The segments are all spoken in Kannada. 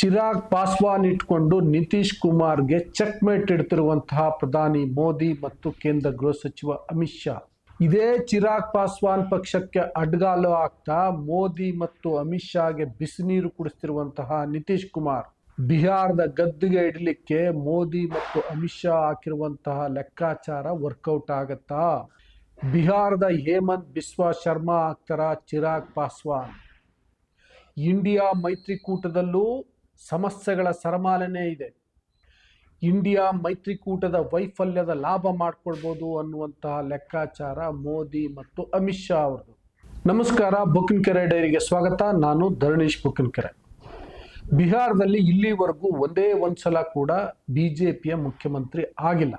ಚಿರಾಗ್ ಪಾಸ್ವಾನ್ ಇಟ್ಕೊಂಡು ನಿತೀಶ್ ಕುಮಾರ್ಗೆ ಚೆಕ್ ಮೇಟ್ ಇಡ್ತಿರುವಂತಹ ಪ್ರಧಾನಿ ಮೋದಿ ಮತ್ತು ಕೇಂದ್ರ ಗೃಹ ಸಚಿವ ಅಮಿತ್ ಶಾ. ಇದೇ ಚಿರಾಗ್ ಪಾಸ್ವಾನ್ ಪಕ್ಷಕ್ಕೆ ಅಡ್ಗಾಲು ಆಗ್ತಾ ಮೋದಿ ಮತ್ತು ಅಮಿತ್ ಶಾಗೆ ಬಿಸಿನೀರು ಕುಡಿಸ್ತಿರುವಂತಹ ನಿತೀಶ್ ಕುಮಾರ್. ಬಿಹಾರದ ಗದ್ದುಗೆ ಇಡಲಿಕ್ಕೆ ಮೋದಿ ಮತ್ತು ಅಮಿತ್ ಶಾ ಹಾಕಿರುವಂತಹ ಲೆಕ್ಕಾಚಾರ ವರ್ಕೌಟ್ ಆಗತ್ತಾ? ಬಿಹಾರದ ಹೇಮಂತ್ ಬಿಸ್ವಾ ಶರ್ಮಾ ಆಗ್ತಾರ ಚಿರಾಗ್ ಪಾಸ್ವಾನ್? ಇಂಡಿಯಾ ಮೈತ್ರಿಕೂಟದಲ್ಲೂ ಸಮಸ್ಯೆಗಳ ಸರಮಾಲನೆ ಇದೆ. ಇಂಡಿಯಾ ಮೈತ್ರಿಕೂಟದ ವೈಫಲ್ಯದ ಲಾಭ ಮಾಡ್ಕೊಳ್ಬೋದು ಅನ್ನುವಂತಹ ಲೆಕ್ಕಾಚಾರ ಮೋದಿ ಮತ್ತು ಅಮಿತ್ ಶಾ ಅವ್ರದ್ದು. ನಮಸ್ಕಾರ ಬುಕ್ಕಿನಕೆರೆ ಡೈರಿಗೆ ಸ್ವಾಗತ. ನಾನು ಧರಣೀಶ್ ಬುಕ್ಕಿನಕೆರೆ ಬಿಹಾರದಲ್ಲಿ ಇಲ್ಲಿವರೆಗೂ ಒಂದೇ ಒಂದ್ಸಲ ಕೂಡ ಬಿ ಜೆ ಪಿಯ ಮುಖ್ಯಮಂತ್ರಿ ಆಗಿಲ್ಲ.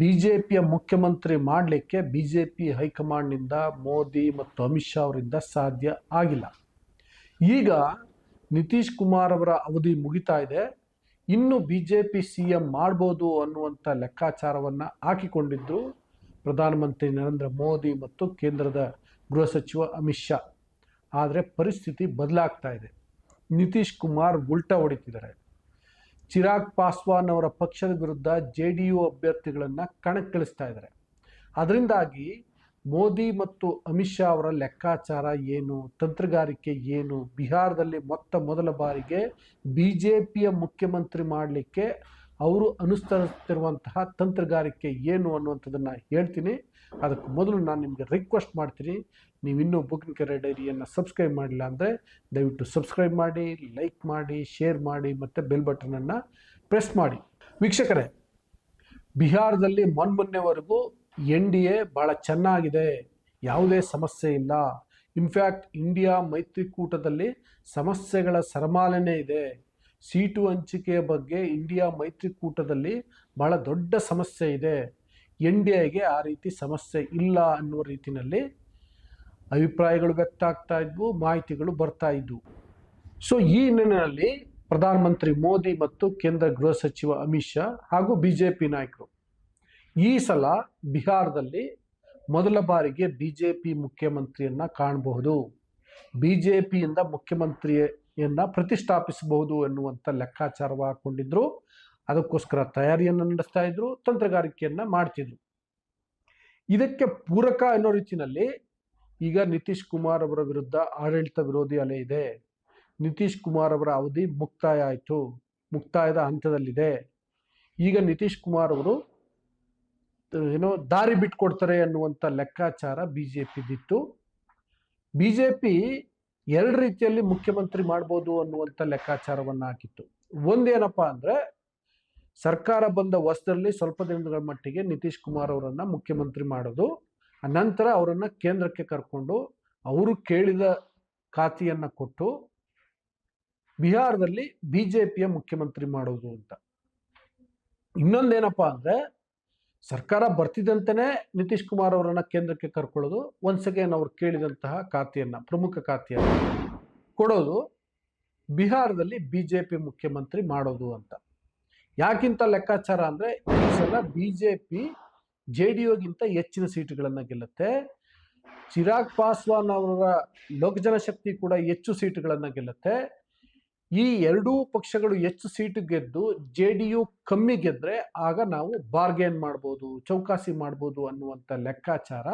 ಬಿ ಜೆ ಪಿಯ ಮುಖ್ಯಮಂತ್ರಿ ಮಾಡಲಿಕ್ಕೆ ಬಿ ಜೆ ಪಿ ಹೈಕಮಾಂಡ್ನಿಂದ ಮೋದಿ ಮತ್ತು ಅಮಿತ್ ಶಾ ಅವರಿಂದ ಸಾಧ್ಯ ಆಗಿಲ್ಲ. ಈಗ ನಿತೀಶ್ ಕುಮಾರ್ ಅವರ ಅವಧಿ ಮುಗಿತಾ ಇದೆ. ಇನ್ನು B J P C M ಮಾಡ್ಬೋದು ಅನ್ನುವಂಥ ಲೆಕ್ಕಾಚಾರವನ್ನು ಹಾಕಿಕೊಂಡಿದ್ದು ಪ್ರಧಾನಮಂತ್ರಿ ನರೇಂದ್ರ ಮೋದಿ ಮತ್ತು ಕೇಂದ್ರದ ಗೃಹ ಸಚಿವ ಅಮಿತ್ ಶಾ. ಆದರೆ ಪರಿಸ್ಥಿತಿ ಬದಲಾಗ್ತಾ ಇದೆ. ನಿತೀಶ್ ಕುಮಾರ್ ಉಲ್ಟಾ ಹೊಡಿತಿದ್ದಾರೆ. ಚಿರಾಗ್ ಪಾಸ್ವಾನ್ ಅವರ ಪಕ್ಷದ ವಿರುದ್ಧ ಜೆ ಡಿ ಯು ಅಭ್ಯರ್ಥಿಗಳನ್ನು ಕಣಕ್ಕಿಳಿಸ್ತಾ ಇದ್ದಾರೆ. ಅದರಿಂದಾಗಿ ಮೋದಿ ಮತ್ತು ಅಮಿತ್ ಶಾ ಅವರ ಲೆಕ್ಕಾಚಾರ ಏನು? ತಂತ್ರಗಾರಿಕೆ ಏನು? ಬಿಹಾರದಲ್ಲಿ ಮೊತ್ತ ಮೊದಲ ಬಾರಿಗೆ ಬಿ ಜೆ ಪಿಯ ಮುಖ್ಯಮಂತ್ರಿ ಮಾಡಲಿಕ್ಕೆ ಅವರು ಅನುಸರಿಸ್ತಿರುವಂತಹ ತಂತ್ರಗಾರಿಕೆ ಏನು ಅನ್ನುವಂಥದ್ದನ್ನು ಹೇಳ್ತೀನಿ. ಅದಕ್ಕೆ ಮೊದಲು ನಾನು ನಿಮಗೆ ರಿಕ್ವೆಸ್ಟ್ ಮಾಡ್ತೀನಿ. ನೀವು ಇನ್ನೂ ಬುಕ್ಕಿನ ಕೆರೆ ಡೈರಿಯನ್ನು ಸಬ್ಸ್ಕ್ರೈಬ್ ಮಾಡಿಲ್ಲ ಅಂದರೆ ದಯವಿಟ್ಟು ಸಬ್ಸ್ಕ್ರೈಬ್ ಮಾಡಿ ಲೈಕ್ ಮಾಡಿ ಶೇರ್ ಮಾಡಿ ಮತ್ತು ಬೆಲ್ ಬಟನನ್ನು ಪ್ರೆಸ್ ಮಾಡಿ. ವೀಕ್ಷಕರೇ, ಬಿಹಾರದಲ್ಲಿ ಮೊನ್ಮೊನ್ನೆವರೆಗೂ ಎನ್ ಡಿ ಎ ಭಾಳ ಚೆನ್ನಾಗಿದೆ, ಯಾವುದೇ ಸಮಸ್ಯೆ ಇಲ್ಲ. ಇನ್ಫ್ಯಾಕ್ಟ್ ಇಂಡಿಯಾ ಮೈತ್ರಿಕೂಟದಲ್ಲಿ ಸಮಸ್ಯೆಗಳ ಸರಮಾಲನೆ ಇದೆ. ಸೀಟು ಹಂಚಿಕೆಯ ಬಗ್ಗೆ ಇಂಡಿಯಾ ಮೈತ್ರಿಕೂಟದಲ್ಲಿ ಬಹಳ ದೊಡ್ಡ ಸಮಸ್ಯೆ ಇದೆ. ಎನ್ ಡಿ ಎಗೆ ಆ ರೀತಿ ಸಮಸ್ಯೆ ಇಲ್ಲ ಅನ್ನುವ ರೀತಿಯಲ್ಲಿ ಅಭಿಪ್ರಾಯಗಳು ವ್ಯಕ್ತ ಆಗ್ತಾ ಇದ್ವು, ಮಾಹಿತಿಗಳು ಬರ್ತಾ ಇದ್ವು. ಸೊ ಈ ಹಿನ್ನೆಲೆಯಲ್ಲಿ ಪ್ರಧಾನಮಂತ್ರಿ ಮೋದಿ ಮತ್ತು ಕೇಂದ್ರ ಗೃಹ ಸಚಿವ ಅಮಿತ್ ಶಾ ಹಾಗೂ ಬಿ ಜೆ ಪಿ ನಾಯಕರು ಈ ಸಲ ಬಿಹಾರದಲ್ಲಿ ಮೊದಲ ಬಾರಿಗೆ ಬಿ ಜೆ ಪಿ ಮುಖ್ಯಮಂತ್ರಿಯನ್ನ ಕಾಣಬಹುದು. ಬಿ ಜೆ ಪಿಯಿಂದ ಮುಖ್ಯಮಂತ್ರಿಯನ್ನ ಪ್ರತಿಷ್ಠಾಪಿಸಬಹುದು ಎನ್ನುವಂಥ ಲೆಕ್ಕಾಚಾರವ ಹಾಕೊಂಡಿದ್ರು. ಅದಕ್ಕೋಸ್ಕರ ತಯಾರಿಯನ್ನು ನಡೆಸ್ತಾ ಇದ್ರು, ತಂತ್ರಗಾರಿಕೆಯನ್ನ ಮಾಡ್ತಿದ್ರು. ಇದಕ್ಕೆ ಪೂರಕ ಅನ್ನೋ ರೀತಿಯಲ್ಲಿ ಈಗ ನಿತೀಶ್ ಕುಮಾರ್ ಅವರ ವಿರುದ್ಧ ಆಡಳಿತ ವಿರೋಧಿ ಅಲೆ ಇದೆ. ನಿತೀಶ್ ಕುಮಾರ್ ಅವರ ಅವಧಿ ಮುಕ್ತಾಯ ಆಯಿತು, ಮುಕ್ತಾಯದ ಹಂತದಲ್ಲಿದೆ. ಈಗ ನಿತೀಶ್ ಕುಮಾರ್ ಅವರು ಏನೋ ದಾರಿ ಬಿಟ್ಕೊಡ್ತಾರೆ ಅನ್ನುವಂಥ ಲೆಕ್ಕಾಚಾರ ಬಿ ಜೆ ಪಿದಿತ್ತು ಬಿ ಜೆ ಪಿ ಎರಡು ರೀತಿಯಲ್ಲಿ ಮುಖ್ಯಮಂತ್ರಿ ಮಾಡ್ಬೋದು ಅನ್ನುವಂಥ ಲೆಕ್ಕಾಚಾರವನ್ನು ಹಾಕಿತ್ತು. ಒಂದೇನಪ್ಪ ಅಂದರೆ, ಸರ್ಕಾರ ಬಂದ ವರ್ಷದಲ್ಲಿ ಸ್ವಲ್ಪ ದಿನಗಳ ಮಟ್ಟಿಗೆ ನಿತೀಶ್ ಕುಮಾರ್ ಅವರನ್ನು ಮುಖ್ಯಮಂತ್ರಿ ಮಾಡೋದು ನಂತರ ಅವರನ್ನು ಕೇಂದ್ರಕ್ಕೆ ಕರ್ಕೊಂಡು ಅವರು ಕೇಳಿದ ಖಾತೆಯನ್ನ ಕೊಟ್ಟು ಬಿಹಾರದಲ್ಲಿ ಬಿ ಜೆ ಪಿಯ ಮುಖ್ಯಮಂತ್ರಿ ಮಾಡೋದು ಅಂತ. ಇನ್ನೊಂದೇನಪ್ಪ ಅಂದರೆ ಸರ್ಕಾರ ಬರ್ತಿದ್ದಂತೆಯೇ ನಿತೀಶ್ ಕುಮಾರ್ ಅವರನ್ನು ಕೇಂದ್ರಕ್ಕೆ ಕರ್ಕೊಳ್ಳೋದು. ಒನ್ಸ್ ಅಗೇನ್ ಅವ್ರು ಕೇಳಿದಂತಹ ಖಾತೆಯನ್ನು, ಪ್ರಮುಖ ಖಾತೆಯನ್ನು ಕೊಡೋದು ಬಿಹಾರದಲ್ಲಿ ಬಿ ಜೆ ಪಿ ಮುಖ್ಯಮಂತ್ರಿ ಮಾಡೋದು ಅಂತ. ಯಾಕಿಂತ ಲೆಕ್ಕಾಚಾರ ಅಂದರೆ ಈ ಸಲ B J P J D ಯುಗಿಂತ ಹೆಚ್ಚಿನ ಸೀಟುಗಳನ್ನು ಗೆಲ್ಲುತ್ತೆ. ಚಿರಾಗ್ ಪಾಸ್ವಾನ್ ಅವರ ಲೋಕ ಜನಶಕ್ತಿ ಕೂಡ ಹೆಚ್ಚು ಸೀಟುಗಳನ್ನು ಗೆಲ್ಲುತ್ತೆ. ಈ ಎರಡೂ ಪಕ್ಷಗಳು ಹೆಚ್ಚು ಸೀಟು ಗೆದ್ದು ಜೆ ಡಿ ಯು ಕಮ್ಮಿ ಗೆದ್ರೆ ಆಗ ನಾವು ಬಾರ್ಗೇನ್ ಮಾಡ್ಬೋದು, ಚೌಕಾಸಿ ಮಾಡ್ಬೋದು ಅನ್ನುವಂಥ ಲೆಕ್ಕಾಚಾರ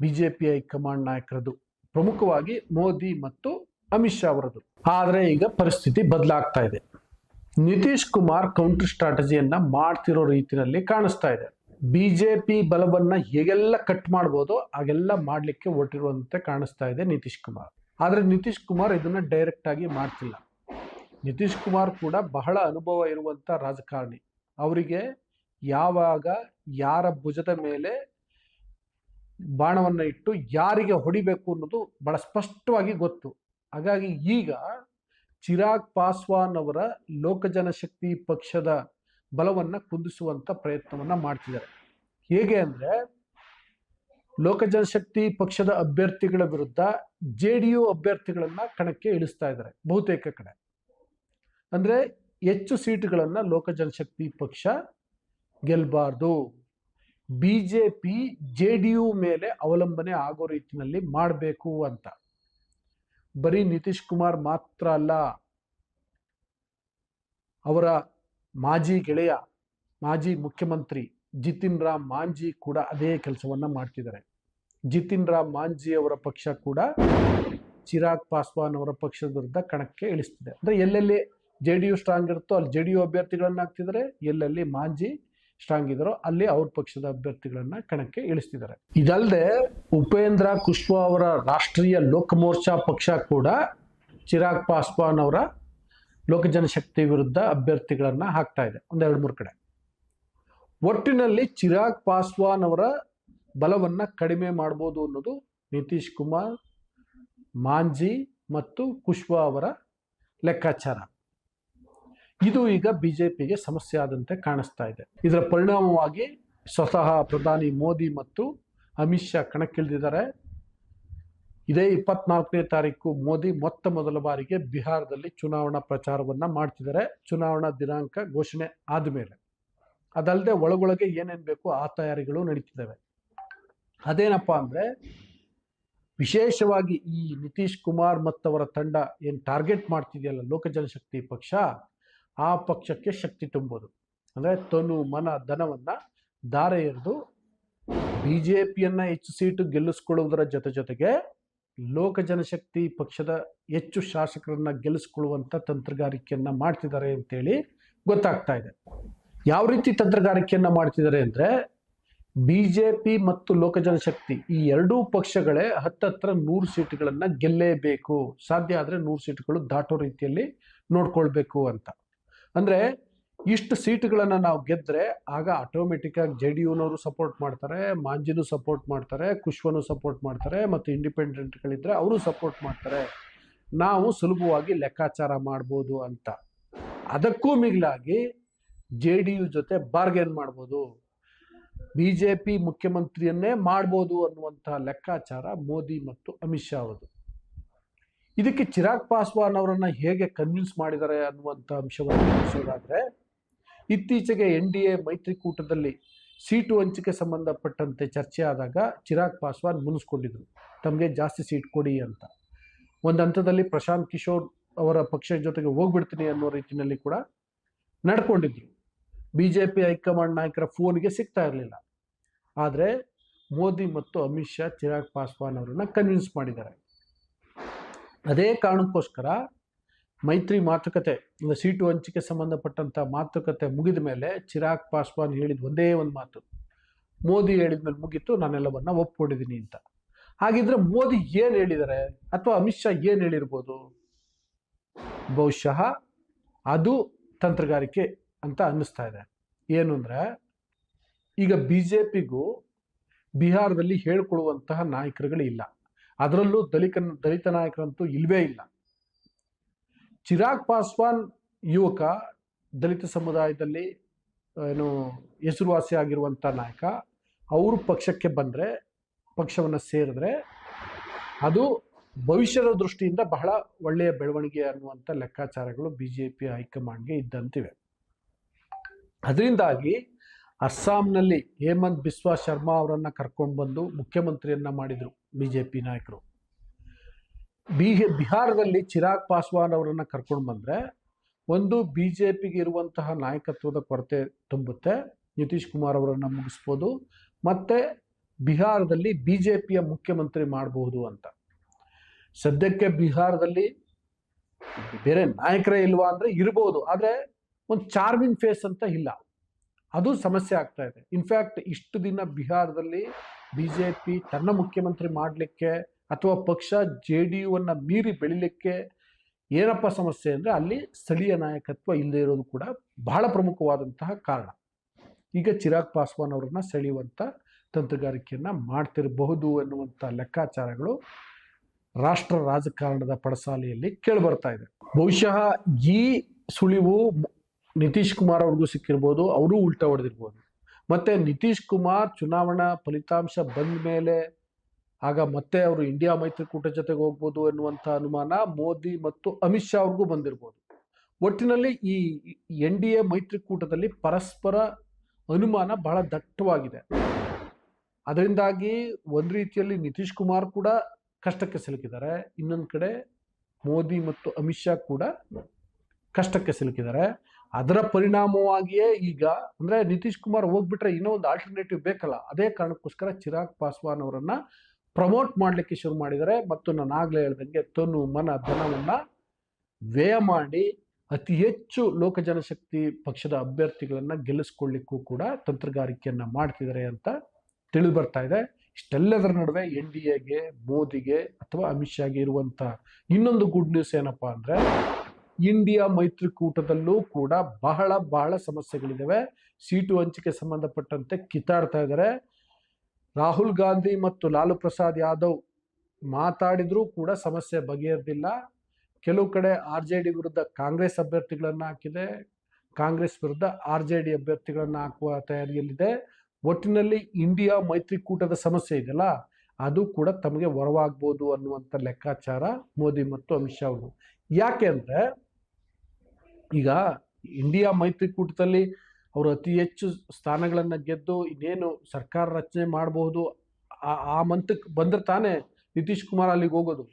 B J P high command ನಾಯಕರದು, ಪ್ರಮುಖವಾಗಿ ಮೋದಿ ಮತ್ತು ಅಮಿತ್ ಶಾ ಅವರದು. ಆದರೆ ಈಗ ಪರಿಸ್ಥಿತಿ ಬದಲಾಗ್ತಾ ಇದೆ. ನಿತೀಶ್ ಕುಮಾರ್ ಕೌಂಟರ್ ಸ್ಟ್ರಾಟಜಿಯನ್ನ ಮಾಡ್ತಿರೋ ರೀತಿಯಲ್ಲಿ ಕಾಣಿಸ್ತಾ ಇದೆ. ಬಿ ಜೆ ಪಿ ಬಲವನ್ನ ಹೇಗೆಲ್ಲ ಕಟ್ ಮಾಡ್ಬೋದೋ ಹಾಗೆಲ್ಲ ಮಾಡಲಿಕ್ಕೆ ಹೊರಟಿರುವಂತೆ ಕಾಣಿಸ್ತಾ ಇದೆ ನಿತೀಶ್ ಕುಮಾರ್. ಆದರೆ ನಿತೀಶ್ ಕುಮಾರ್ ಇದನ್ನು ಡೈರೆಕ್ಟ್ ಆಗಿ ಮಾಡ್ತಿಲ್ಲ. ನಿತೀಶ್ ಕುಮಾರ್ ಕೂಡ ಬಹಳ ಅನುಭವ ಇರುವಂಥ ರಾಜಕಾರಣಿ. ಅವರಿಗೆ ಯಾವಾಗ ಯಾರ ಭುಜದ ಮೇಲೆ ಬಾಣವನ್ನು ಇಟ್ಟು ಯಾರಿಗೆ ಹೊಡಿಬೇಕು ಅನ್ನೋದು ಬಹಳ ಸ್ಪಷ್ಟವಾಗಿ ಗೊತ್ತು. ಹಾಗಾಗಿ ಈಗ ಚಿರಾಗ್ ಪಾಸ್ವಾನ್ ಅವರ ಲೋಕ ಜನಶಕ್ತಿ ಪಕ್ಷದ ಬಲವನ್ನು ಕುಂದಿಸುವಂಥ ಪ್ರಯತ್ನವನ್ನು ಮಾಡ್ತಿದ್ದಾರೆ. ಹೇಗೆ ಅಂದ್ರೆ ಲೋಕ ಜನಶಕ್ತಿ ಪಕ್ಷದ ಅಭ್ಯರ್ಥಿಗಳ ವಿರುದ್ಧ ಜೆ ಡಿ ಯು ಅಭ್ಯರ್ಥಿಗಳನ್ನ ಕಣಕ್ಕೆ ಇಳಿಸ್ತಾ ಇದ್ದಾರೆ, ಬಹುತೇಕ ಕಡೆ. ಅಂದ್ರೆ ಹೆಚ್ಚು ಸೀಟುಗಳನ್ನ ಲೋಕ ಜನಶಕ್ತಿ ಪಕ್ಷ ಗೆಲ್ಬಾರ್ದು. B J P J D U ಮೇಲೆ ಅವಲಂಬನೆ ಆಗೋ ರೀತಿಯಲ್ಲಿ ಮಾಡಬೇಕು ಅಂತ. ಬರೀ ನಿತೀಶ್ ಕುಮಾರ್ ಮಾತ್ರ ಅಲ್ಲ, ಅವರ ಮಾಜಿ ಗೆಳೆಯ, ಮಾಜಿ ಮುಖ್ಯಮಂತ್ರಿ ಜಿತಿನ್ ರಾಮ್ ಮಾಂಜಿ ಕೂಡ ಅದೇ ಕೆಲಸವನ್ನ ಮಾಡ್ತಿದ್ದಾರೆ. ಜಿತಿನ್ ರಾಮ್ ಮಾಂಜಿ ಅವರ ಪಕ್ಷ ಕೂಡ ಚಿರಾಗ್ ಪಾಸ್ವಾನ್ ಅವರ ಪಕ್ಷದ ವಿರುದ್ಧ ಕಣಕ್ಕೆ ಇಳಿಸ್ತಿದೆ. ಅಂದ್ರೆ ಎಲ್ಲೆಲ್ಲಿ ಜೆ ಡಿ ಯು ಸ್ಟ್ರಾಂಗ್ ಇರುತ್ತೋ ಅಲ್ಲಿ ಜೆ ಡಿ ಯು ಅಭ್ಯರ್ಥಿಗಳನ್ನ ಹಾಕ್ತಿದ್ದಾರೆ ಎಲ್ಲೆಲ್ಲಿ ಮಾಂಜಿ ಸ್ಟ್ರಾಂಗ್ ಇದ್ದಾರೋ ಅಲ್ಲಿ ಅವ್ರ ಪಕ್ಷದ ಅಭ್ಯರ್ಥಿಗಳನ್ನ ಕಣಕ್ಕೆ ಇಳಿಸ್ತಿದ್ದಾರೆ. ಇದಲ್ಲದೆ ಉಪೇಂದ್ರ ಕುಶ್ವಾ ಅವರ ರಾಷ್ಟ್ರೀಯ ಲೋಕ ಮೋರ್ಚಾ ಪಕ್ಷ ಕೂಡ ಚಿರಾಗ್ ಪಾಸ್ವಾನ್ ಅವರ ಲೋಕ ಜನಶಕ್ತಿ ವಿರುದ್ಧ ಅಭ್ಯರ್ಥಿಗಳನ್ನ ಹಾಕ್ತಾ ಇದೆ. ಒಂದೆರಡು ಮೂರು ಕಡೆ. ಒಟ್ಟಿನಲ್ಲಿ ಚಿರಾಗ್ ಪಾಸ್ವಾನ್ ಅವರ ಬಲವನ್ನ ಕಡಿಮೆ ಮಾಡ್ಬೋದು ಅನ್ನೋದು ನಿತೀಶ್ ಕುಮಾರ್, ಮಾಂಜಿ ಮತ್ತು ಕುಶ್ವಾ ಅವರ ಲೆಕ್ಕಾಚಾರ. ಇದು ಈಗ ಬಿಜೆಪಿಗೆ ಸಮಸ್ಯೆ ಆದಂತೆ ಕಾಣಿಸ್ತಾ ಇದೆ. ಇದರ ಪರಿಣಾಮವಾಗಿ ಸ್ವತಃ ಪ್ರಧಾನಿ ಮೋದಿ ಮತ್ತು ಅಮಿತ್ ಶಾ ಕಣಕ್ಕಿಳಿದಿದ್ದಾರೆ. ಇದೇ ಇಪ್ಪತ್ನಾಲ್ಕನೇ ತಾರೀಕು ಮೋದಿ ಮೊತ್ತ ಮೊದಲ ಬಾರಿಗೆ ಬಿಹಾರದಲ್ಲಿ ಚುನಾವಣಾ ಪ್ರಚಾರವನ್ನ ಮಾಡ್ತಿದ್ದಾರೆ. ಚುನಾವಣಾ ದಿನಾಂಕ ಘೋಷಣೆ ಆದಮೇಲೆ. ಅದಲ್ಲದೆ ಒಳಗೊಳಗೆ ಏನೇನು ಬೇಕು ಆ ತಯಾರಿಗಳು ನಡೀತಿದ್ದಾವೆ. ಅದೇನಪ್ಪ ಅಂದ್ರೆ, ವಿಶೇಷವಾಗಿ ಈ ನಿತೀಶ್ ಕುಮಾರ್ ಮತ್ತವರ ತಂಡ ಏನು ಟಾರ್ಗೆಟ್ ಮಾಡ್ತಿದೆಯಲ್ಲ ಲೋಕ ಜನಶಕ್ತಿ ಪಕ್ಷ, ಆ ಪಕ್ಷಕ್ಕೆ ಶಕ್ತಿ ತುಂಬೋದು. ಅಂದರೆ ತನು ಮನ ಧನವನ್ನ ದಾರೆ ಎರೆದು ಬಿ ಜೆ ಪಿಯನ್ನು ಹೆಚ್ಚು ಸೀಟು ಗೆಲ್ಲಿಸ್ಕೊಳ್ಳುವುದರ ಜೊತೆ ಜೊತೆಗೆ ಲೋಕ ಜನಶಕ್ತಿ ಪಕ್ಷದ ಹೆಚ್ಚು ಶಾಸಕರನ್ನ ಗೆಲ್ಲಿಸ್ಕೊಳ್ಳುವಂಥ ತಂತ್ರಗಾರಿಕೆಯನ್ನ ಮಾಡ್ತಿದ್ದಾರೆ ಅಂತೇಳಿ ಗೊತ್ತಾಗ್ತಾ ಇದೆ. ಯಾವ ರೀತಿ ತಂತ್ರಗಾರಿಕೆಯನ್ನ ಮಾಡ್ತಿದ್ದಾರೆ ಅಂದ್ರೆ ಬಿ ಜೆ ಪಿ ಮತ್ತು ಲೋಕ ಜನಶಕ್ತಿ ಈ ಎರಡೂ ಪಕ್ಷಗಳೇ ಹತ್ತತ್ರ ನೂರು ಸೀಟ್ಗಳನ್ನು ಗೆಲ್ಲೇಬೇಕು. ಸಾಧ್ಯ ಆದರೆ ನೂರು ಸೀಟುಗಳು ದಾಟೋ ರೀತಿಯಲ್ಲಿ ನೋಡ್ಕೊಳ್ಬೇಕು ಅಂತ. ಅಂದ್ರೆ ಇಷ್ಟು ಸೀಟುಗಳನ್ನು ನಾವು ಗೆದ್ದರೆ ಆಗ ಆಟೋಮೆಟಿಕ್ಕಾಗಿ ಜೆ ಡಿ ಯುನವರು ಸಪೋರ್ಟ್ ಮಾಡ್ತಾರೆ, ಮಾಂಜಿನೂ ಸಪೋರ್ಟ್ ಮಾಡ್ತಾರೆ ಕುಶ್ವನು ಸಪೋರ್ಟ್ ಮಾಡ್ತಾರೆ, ಮತ್ತು ಇಂಡಿಪೆಂಡೆಂಟ್ಗಳಿದ್ದರೆ ಅವರು ಸಪೋರ್ಟ್ ಮಾಡ್ತಾರೆ. ನಾವು ಸುಲಭವಾಗಿ ಲೆಕ್ಕಾಚಾರ ಮಾಡ್ಬೋದು ಅಂತ. ಅದಕ್ಕೂ ಮಿಗಿಲಾಗಿ ಜೆ ಡಿ ಯು ಜೊತೆ ಬಾರ್ಗೇನ್ ಮಾಡ್ಬೋದು. ಬಿ ಜೆ ಪಿ ಮುಖ್ಯಮಂತ್ರಿಯನ್ನೇ ಮಾಡ್ಬೋದು ಅನ್ನುವಂತಹ ಲೆಕ್ಕಾಚಾರ ಮೋದಿ ಮತ್ತು ಅಮಿತ್ ಶಾ ಅವರು ಇದಕ್ಕೆ ಚಿರಾಗ್ ಪಾಸ್ವಾನ್ ಅವರನ್ನ ಹೇಗೆ ಕನ್ವಿನ್ಸ್ ಮಾಡಿದ್ದಾರೆ ಅನ್ನುವಂಥ ಅಂಶವನ್ನು ತಿಳಿಸೋದಾದ್ರೆ, ಇತ್ತೀಚೆಗೆ ಎನ್ ಡಿ ಎ ಮೈತ್ರಿಕೂಟದಲ್ಲಿ ಸೀಟು ಹಂಚಿಕೆ ಸಂಬಂಧಪಟ್ಟಂತೆ ಚರ್ಚೆ ಆದಾಗ ಚಿರಾಗ್ ಪಾಸ್ವಾನ್ ಮುನಿಸ್ಕೊಂಡಿದ್ರು. ತಮಗೆ ಜಾಸ್ತಿ ಸೀಟ್ ಕೊಡಿ ಅಂತ. ಒಂದು ಹಂತದಲ್ಲಿ ಪ್ರಶಾಂತ್ ಕಿಶೋರ್ ಅವರ ಪಕ್ಷದ ಜೊತೆಗೆ ಹೋಗ್ಬಿಡ್ತೀನಿ ಅನ್ನೋ ರೀತಿಯಲ್ಲಿ ಕೂಡ ನಡ್ಕೊಂಡಿದ್ರು. B J P high command ನಾಯಕರ ಫೋನ್ಗೆ ಸಿಗ್ತಾ ಇರಲಿಲ್ಲ. ಆದರೆ ಮೋದಿ ಮತ್ತು ಅಮಿತ್ ಶಾ ಚಿರಾಗ್ ಪಾಸ್ವಾನ್ ಅವರನ್ನು ಕನ್ವಿನ್ಸ್ ಮಾಡಿದ್ದಾರೆ. ಅದೇ ಕಾರಣಕ್ಕೋಸ್ಕರ ಮೈತ್ರಿ ಮಾತುಕತೆ, ಒಂದು ಸೀಟು ಹಂಚಿಕೆ ಸಂಬಂಧಪಟ್ಟಂಥ ಮಾತುಕತೆ ಮುಗಿದ ಮೇಲೆ ಚಿರಾಗ್ ಪಾಸ್ವಾನ್ ಹೇಳಿದ ಒಂದೇ ಒಂದು ಮಾತು, ಮೋದಿ ಹೇಳಿದ ಮೇಲೆ ಮುಗೀತು, ನಾನೆಲ್ಲವನ್ನ ಒಪ್ಕೊಂಡಿದ್ದೀನಿ ಅಂತ. ಹಾಗಿದ್ರೆ ಮೋದಿ ಏನು ಹೇಳಿದ್ದಾರೆ ಅಥವಾ ಅಮಿತ್ ಶಾ ಏನು ಹೇಳಿರ್ಬೋದು? ಬಹುಶಃ ಅದು ತಂತ್ರಗಾರಿಕೆ ಅಂತ ಅನ್ನಿಸ್ತಾ ಇದೆ. ಏನು ಅಂದರೆ, ಈಗ ಬಿ ಜೆ ಪಿಗೂ ಬಿಹಾರದಲ್ಲಿ ಹೇಳ್ಕೊಳ್ಳುವಂತಹ ನಾಯಕರುಗಳು ಇಲ್ಲ. ಅದರಲ್ಲೂ ದಲಿತ ದಲಿತ ನಾಯಕರಂತೂ ಇಲ್ವೇ ಇಲ್ಲ. ಚಿರಾಗ್ ಪಾಸ್ವಾನ್ ಯುವಕ, ದಲಿತ ಸಮುದಾಯದಲ್ಲಿ ಏನು, ಹೆಸರುವಾಸಿ ಆಗಿರುವಂಥ ನಾಯಕ, ಅವರು ಪಕ್ಷಕ್ಕೆ ಬಂದರೆ, ಪಕ್ಷವನ್ನು ಸೇರಿದ್ರೆ, ಅದು ಭವಿಷ್ಯದ ದೃಷ್ಟಿಯಿಂದ ಬಹಳ ಒಳ್ಳೆಯ ಬೆಳವಣಿಗೆ ಅನ್ನುವಂಥ ಲೆಕ್ಕಾಚಾರಗಳು ಬಿ ಜೆ ಪಿ ಹೈಕಮಾಂಡ್ಗೆ ಇದ್ದಂತಿವೆ. ಅದರಿಂದಾಗಿ ಅಸ್ಸಾಂನಲ್ಲಿ ಹೇಮಂತ್ ಬಿಸ್ವಾ ಶರ್ಮಾ ಅವರನ್ನು ಕರ್ಕೊಂಡು ಬಂದು ಮುಖ್ಯಮಂತ್ರಿಯನ್ನ ಮಾಡಿದರು ಬಿ ಜೆ ಪಿ ನಾಯಕರು. ಬಿ ಬಿಹಾರದಲ್ಲಿ ಚಿರಾಗ್ ಪಾಸ್ವಾನ್ ಅವರನ್ನು ಕರ್ಕೊಂಡು ಬಂದರೆ ಒಂದು ಬಿ ಜೆ ಪಿಗೆ ಇರುವಂತಹ ನಾಯಕತ್ವದ ಕೊರತೆ ತುಂಬುತ್ತೆ. ನಿತೀಶ್ ಕುಮಾರ್ ಅವರನ್ನು ಮುಗಿಸ್ಬೋದು. ಮತ್ತು ಬಿಹಾರದಲ್ಲಿ ಬಿ ಜೆ ಪಿಯ ಮುಖ್ಯಮಂತ್ರಿ ಮಾಡಬಹುದು ಅಂತ. ಸದ್ಯಕ್ಕೆ ಬಿಹಾರದಲ್ಲಿ ಬೇರೆ ನಾಯಕರೇ ಇಲ್ವಾ ಅಂದರೆ ಇರ್ಬೋದು. ಆದರೆ ಒಂದು ಚಾರ್ಮಿಂಗ್ ಫೇಸ್ ಅಂತ ಇಲ್ಲ. ಅದು ಸಮಸ್ಯೆ ಆಗ್ತಾ ಇದೆ. ಇನ್ಫ್ಯಾಕ್ಟ್ ಇಷ್ಟು ದಿನ ಬಿಹಾರದಲ್ಲಿ ಬಿ ಜೆ ಪಿ ತನ್ನ ಮುಖ್ಯಮಂತ್ರಿ ಮಾಡಲಿಕ್ಕೆ ಅಥವಾ ಪಕ್ಷ ಜೆ ಡಿ ಯುವನ್ನು ಮೀರಿ ಬೆಳಿಲಿಕ್ಕೆ ಏನಪ್ಪ ಸಮಸ್ಯೆ ಅಂದರೆ ಅಲ್ಲಿ ಸ್ಥಳೀಯ ನಾಯಕತ್ವ ಇಲ್ಲದೆ ಇರೋದು ಕೂಡ ಬಹಳ ಪ್ರಮುಖವಾದಂತಹ ಕಾರಣ. ಈಗ ಚಿರಾಗ್ ಪಾಸ್ವಾನ್ ಅವರನ್ನು ಸೆಳೆಯುವಂಥ ತಂತ್ರಗಾರಿಕೆಯನ್ನು ಮಾಡ್ತಿರಬಹುದು ಎನ್ನುವಂಥ ಲೆಕ್ಕಾಚಾರಗಳು ರಾಷ್ಟ್ರ ರಾಜಕಾರಣದ ಪಡಸಾಲೆಯಲ್ಲಿ ಕೇಳಿಬರ್ತಾ ಇದೆ. ಬಹುಶಃ ಈ ಸುಳಿವು ನಿತೀಶ್ ಕುಮಾರ್ ಅವ್ರಿಗೂ ಸಿಕ್ಕಿರ್ಬೋದು, ಅವರು ಉಲ್ಟಾ ಹೊಡೆದಿರ್ಬೋದು. ಮತ್ತೆ ನಿತೀಶ್ ಕುಮಾರ್ ಚುನಾವಣಾ ಫಲಿತಾಂಶ ಬಂದ ಮೇಲೆ ಆಗ ಮತ್ತೆ ಅವರು ಇಂಡಿಯಾ ಮೈತ್ರಿಕೂಟ ಜೊತೆಗೆ ಹೋಗ್ಬೋದು ಎನ್ನುವಂಥ ಅನುಮಾನ ಮೋದಿ ಮತ್ತು ಅಮಿತ್ ಶಾ ಅವ್ರಿಗೂ ಬಂದಿರ್ಬೋದು. ಒಟ್ಟಿನಲ್ಲಿ ಈ ಎನ್ ಡಿ ಎ ಮೈತ್ರಿಕೂಟದಲ್ಲಿ ಪರಸ್ಪರ ಅನುಮಾನ ಬಹಳ ದಟ್ಟವಾಗಿದೆ. ಅದರಿಂದಾಗಿ ಒಂದು ರೀತಿಯಲ್ಲಿ ನಿತೀಶ್ ಕುಮಾರ್ ಕೂಡ ಕಷ್ಟಕ್ಕೆ ಸಿಲುಕಿದ್ದಾರೆ. ಇನ್ನೊಂದು ಕಡೆ ಮೋದಿ ಮತ್ತು ಅಮಿತ್ ಶಾ ಕೂಡ ಕಷ್ಟಕ್ಕೆ ಸಿಲುಕಿದ್ದಾರೆ. ಅದರ ಪರಿಣಾಮವಾಗಿಯೇ ಈಗ ಅಂದ್ರೆ ನಿತೀಶ್ ಕುಮಾರ್ ಹೋಗ್ಬಿಟ್ರೆ ಇನ್ನೂ ಒಂದು ಆಲ್ಟರ್ನೇಟಿವ್ ಬೇಕಲ್ಲ. ಅದೇ ಕಾರಣಕ್ಕೋಸ್ಕರ ಚಿರಾಗ್ ಪಾಸ್ವಾನ್ ಅವರನ್ನು ಪ್ರಮೋಟ್ ಮಾಡಲಿಕ್ಕೆ ಶುರು ಮಾಡಿದ್ದಾರೆ. ಮತ್ತು ನಾನು ಆಗಲೇ ಹೇಳ್ದಂಗೆ ತನು ಮನ ಧನವನ್ನು ವ್ಯಯ ಮಾಡಿ ಅತಿ ಹೆಚ್ಚು ಲೋಕ ಜನಶಕ್ತಿ ಪಕ್ಷದ ಅಭ್ಯರ್ಥಿಗಳನ್ನು ಗೆಲ್ಲಿಸ್ಕೊಳ್ಳಿಕ್ಕೂ ಕೂಡ ತಂತ್ರಗಾರಿಕೆಯನ್ನ ಮಾಡ್ತಿದ್ದಾರೆ ಅಂತ ತಿಳಿದು ಬರ್ತಾ ಇದೆ. ಇಷ್ಟೆಲ್ಲದರ ನಡುವೆ ಎನ್ ಡಿ ಎಗೆ, ಮೋದಿಗೆ ಅಥವಾ ಅಮಿತ್ ಶಾಗೆ ಇರುವಂತ ಇನ್ನೊಂದು ಗುಡ್ ನ್ಯೂಸ್ ಏನಪ್ಪಾ ಅಂದ್ರೆ ಇಂಡಿಯಾ ಮೈತ್ರಿಕೂಟದಲ್ಲೂ ಕೂಡ ಬಹಳ ಬಹಳ ಸಮಸ್ಯೆಗಳಿದ್ದಾವೆ ಸೀಟು ಹಂಚಿಕೆ ಸಂಬಂಧಪಟ್ಟಂತೆ ಕಿತ್ತಾಡ್ತಾ ಇದ್ದಾರೆ ರಾಹುಲ್ ಗಾಂಧಿ ಮತ್ತು ಲಾಲು ಪ್ರಸಾದ್ ಯಾದವ್ ಮಾತಾಡಿದ್ರೂ ಕೂಡ ಸಮಸ್ಯೆ ಬಗೆಹರಿದಿಲ್ಲ. ಕೆಲವು ಕಡೆ ಆರ್ ಜೆ ಡಿ ವಿರುದ್ಧ ಕಾಂಗ್ರೆಸ್ ಅಭ್ಯರ್ಥಿಗಳನ್ನು ಹಾಕಿದೆ. ಕಾಂಗ್ರೆಸ್ ವಿರುದ್ಧ ಆರ್ ಜೆ ಡಿ ಅಭ್ಯರ್ಥಿಗಳನ್ನು ಹಾಕುವ ತಯಾರಿಯಲ್ಲಿದೆ. ಒಟ್ಟಿನಲ್ಲಿ ಇಂಡಿಯಾ ಮೈತ್ರಿಕೂಟದ ಸಮಸ್ಯೆ ಇದೆಯಲ್ಲ, ಅದು ಕೂಡ ತಮಗೆ ಹೊರವಾಗ್ಬೋದು ಅನ್ನುವಂಥ ಲೆಕ್ಕಾಚಾರ ಮೋದಿ ಮತ್ತು ಅಮಿತ್ ಶಾ ಅವರು ಯಾಕೆ ಅಂದರೆ ಈಗ ಇಂಡಿಯಾ ಮೈತ್ರಿಕೂಟದಲ್ಲಿ ಅವರು ಅತಿ ಹೆಚ್ಚು ಸ್ಥಾನಗಳನ್ನು ಗೆದ್ದು ಇನ್ನೇನು ಸರ್ಕಾರ ರಚನೆ ಮಾಡಬಹುದು, ಆ ಆ ಮಂತಕ್ಕೆ ಬಂದ್ರೆ ತಾನೇ ನಿತೀಶ್ ಕುಮಾರ್ ಅಲ್ಲಿಗೆ ಹೋಗೋದು.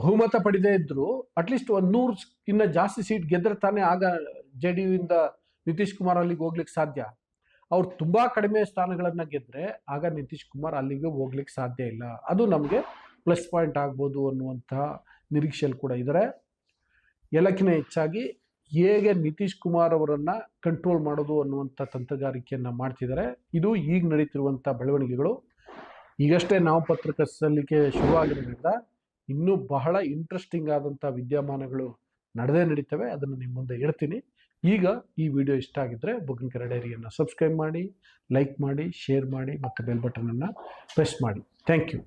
ಬಹುಮತ ಪಡೆದೇ ಇದ್ರು ಅಟ್ಲೀಸ್ಟ್ ಒಂದು ನೂರು ಇನ್ನ ಜಾಸ್ತಿ ಸೀಟ್ ಗೆದ್ರೆ ತಾನೇ ಆಗ ಜೆ ಡಿ ಇಂದ ನಿತೀಶ್ ಕುಮಾರ್ ಅಲ್ಲಿಗೆ ಹೋಗ್ಲಿಕ್ಕೆ ಸಾಧ್ಯ. ಅವ್ರು ತುಂಬಾ ಕಡಿಮೆ ಸ್ಥಾನಗಳನ್ನ ಗೆದ್ರೆ ಆಗ ನಿತೀಶ್ ಕುಮಾರ್ ಅಲ್ಲಿಗೆ ಹೋಗ್ಲಿಕ್ಕೆ ಸಾಧ್ಯ ಇಲ್ಲ. ಅದು ನಮಗೆ ಪ್ಲಸ್ ಪಾಯಿಂಟ್ ಆಗ್ಬೋದು ಅನ್ನುವಂತಹ ನಿರೀಕ್ಷೆಯಲ್ಲಿ ಕೂಡ ಇದ್ದಾರೆ ಎಲ್ಲಕ್ಕಿಂತ ಹೆಚ್ಚಾಗಿ ಹೇಗೆ ನಿತೀಶ್ ಕುಮಾರ್ ಅವರನ್ನು ಕಂಟ್ರೋಲ್ ಮಾಡೋದು ಅನ್ನುವಂಥ ತಂತ್ರಗಾರಿಕೆಯನ್ನ ಮಾಡ್ತಿದ್ದಾರೆ ಇದು ಈಗ ನಡೀತಿರುವಂಥ ಬೆಳವಣಿಗೆಗಳು. ಈಗಷ್ಟೇ ನಾಮಪತ್ರ ಸಲ್ಲಿಕೆ ಶುರುವಾಗಿರೋದ್ರಿಂದ ಇನ್ನೂ ಬಹಳ ಇಂಟ್ರೆಸ್ಟಿಂಗ್ ಆದಂಥ ವಿದ್ಯಮಾನಗಳು ನಡೆದೇ ನಡೀತವೆ. ಅದನ್ನು ನಿಮ್ಮ ಮುಂದೆ ಹೇಳ್ತೀನಿ. ಈಗ ಈ ವಿಡಿಯೋ ಇಷ್ಟ ಆಗಿದ್ದರೆ ಬುಗ್ಗಿನ ಡೈರಿಯನ್ನು ಸಬ್ಸ್ಕ್ರೈಬ್ ಮಾಡಿ ಲೈಕ್ ಮಾಡಿ ಶೇರ್ ಮಾಡಿ, ಮತ್ತು ಬೆಲ್ ಬಟನನ್ನು ಪ್ರೆಸ್ ಮಾಡಿ. Thank you